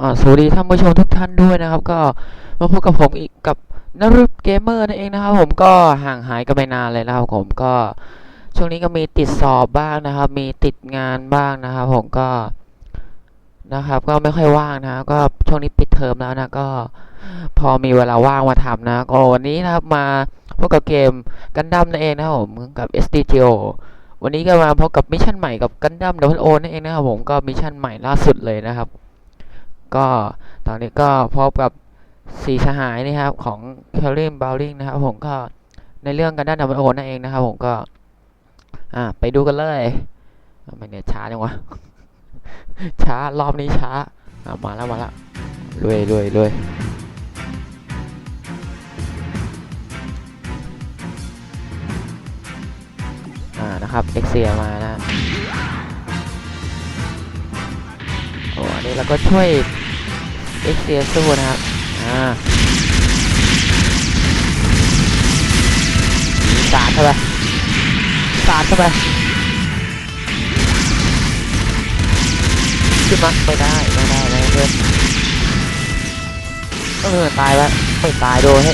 สวัสดีท่านผู้ชมทุกท่านด้วยนะครับ ก็มาพบกับผมอีกกับนรุปเกมเมอร์นั่นเองนะครับ ผมก็ห่างหายกันไปนานเลยนะครับผมก็ช่วงนี้ก็มีติดสอบบ้างนะครับ มีติดงานบ้างนะครับ ผมก็นะครับ ก็ไม่ค่อยว่างนะครับก็ช่วงนี้ปิดเทอมแล้วนะก็ พอมีเวลาว่างมาทำนะก็วันนี้นะครับมาพบกับเกมกันดั้มนั่นเองนะครับผมกับ SDGO วันนี้ก็มาพบกับมิชชั่นใหม่กับกันดั้มเดวโอนั่นเองนะครับผมก็มิชชั่นใหม่ล่าสุดเลยนะครับ ก็ตอนนี้ก็พบกับสีสหายนะครับของเคลลินบาวลิงนะครับผมก็ในเรื่องกันด้านดับเบิลโอนั่นเองนะครับผมก็อ่าไปดูกันเลยทำไมเนี่ยช้าจังวะ ช้ารอบนี้ช้าอามาแล้วมาแล้วรวยรวยรวยอ่านะครับเอ็กเซียมานะโอ้อันนี้เราก็ช่วย เอ็กเซียสู้นะครับ อ่าสาดเข้าไปสาดเข้าไปขึ้นมาไม่ได้ไม่ได้ไม่ได้เพื่อนเออตายแล้วไม่ตายโดนให้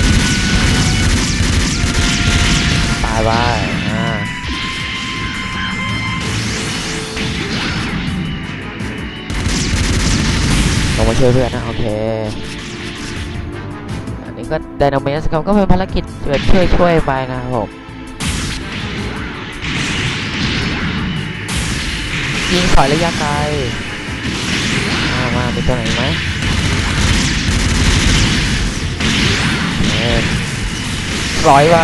ลงมาช่วยเพื่อนนะโอเคอันนี้ก็ไดนามิสครับก็เป็นภารกิจแบบช่วยช่วยไปนะครับผมยิงถอยระยะไกลมามามีตัวไหนไหมเออยไป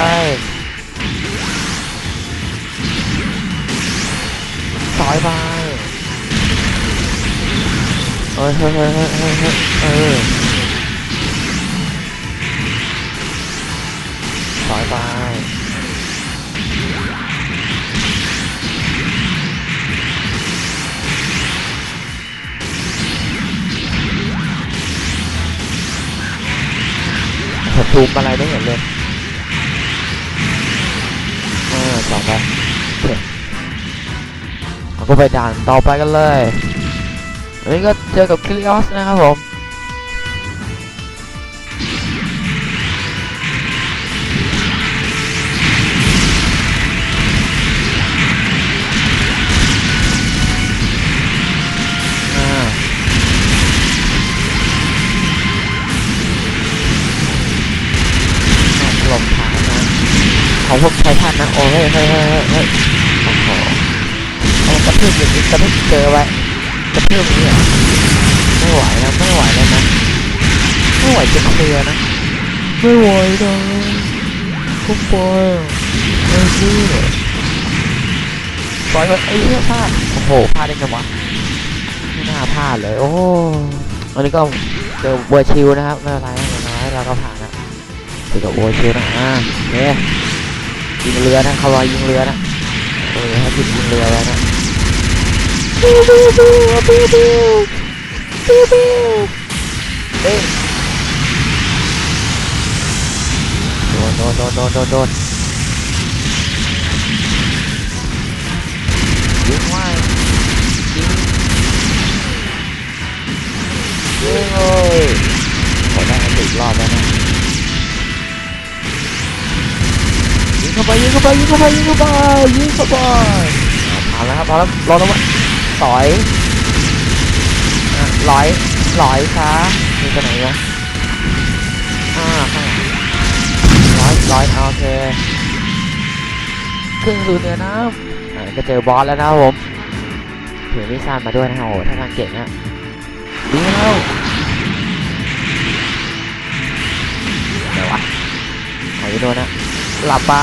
ปล่อยไป ฮ้ยเฮ้ยเฮ้ยเฮ้ยเฮ้ยเฮ้ยเออถอยไปทูมอะไรไม่เห็นเลยเออสองไปเราก็ไปด่านต่อไปกันเลย วันนี้ก็เจอกับคิริออสนะครับผมอ่าหลบฐานนะของพวกไททันนะโอ้ยเฮ้ยเฮ้ยเฮ้ยเฮ้ยโอ้โหเอากระทืบอย่างนี้กระทืบเจอไว้ กระเทือบเนี่ยไม่ไหวนะไม่ไหวแล้วนะไม่ไหวจะเคลียนะไม่ไหวนะคุณปอยไอ้นี่ปล่อยมันไอ้เหี้ยพลาดโอ้โหพลาดได้ไงวะไม่น่าพลาดเลย โอ้อันนี้ก็เจอบัวชิวนะครับไม่เป็นไรไม่เป็นไรเราก็ผ่านนะเจอกับบัวชิวนะอ่าเนี่ยยิงเรือนะเขารอยิงเรือนะโอ้ยให้ยิงเรือไว้วนะ ปิ้วปิ้วปิ้วปิ้วปิ้วปิ้วปิ้วเอ้ยโดนโดนโดนโดนโดนโดนยิงไว้ยิงยิงเลยขอได้อันติดรอบแล้วนะยิงเข้าไปยิงเข้าไปยิงเข้าไปยิงเข้าไปยิงเข้าไปอะผ่านแล้วครับผ่านแล้วรอลงมา สอยอะร้อยร้อยซะมีตัวไหนวะอ่าข้างหลังร้อยร้อยโอเคเครื่องดูเนื้อน้ำอะก็เจอบอสแล้วนะครับผมถือมิซานมาด้วยนะฮะโอ้โหถ้าทางเก่งนะดีแล้วเดี๋ยววะเอาไปโดนนะหลับไป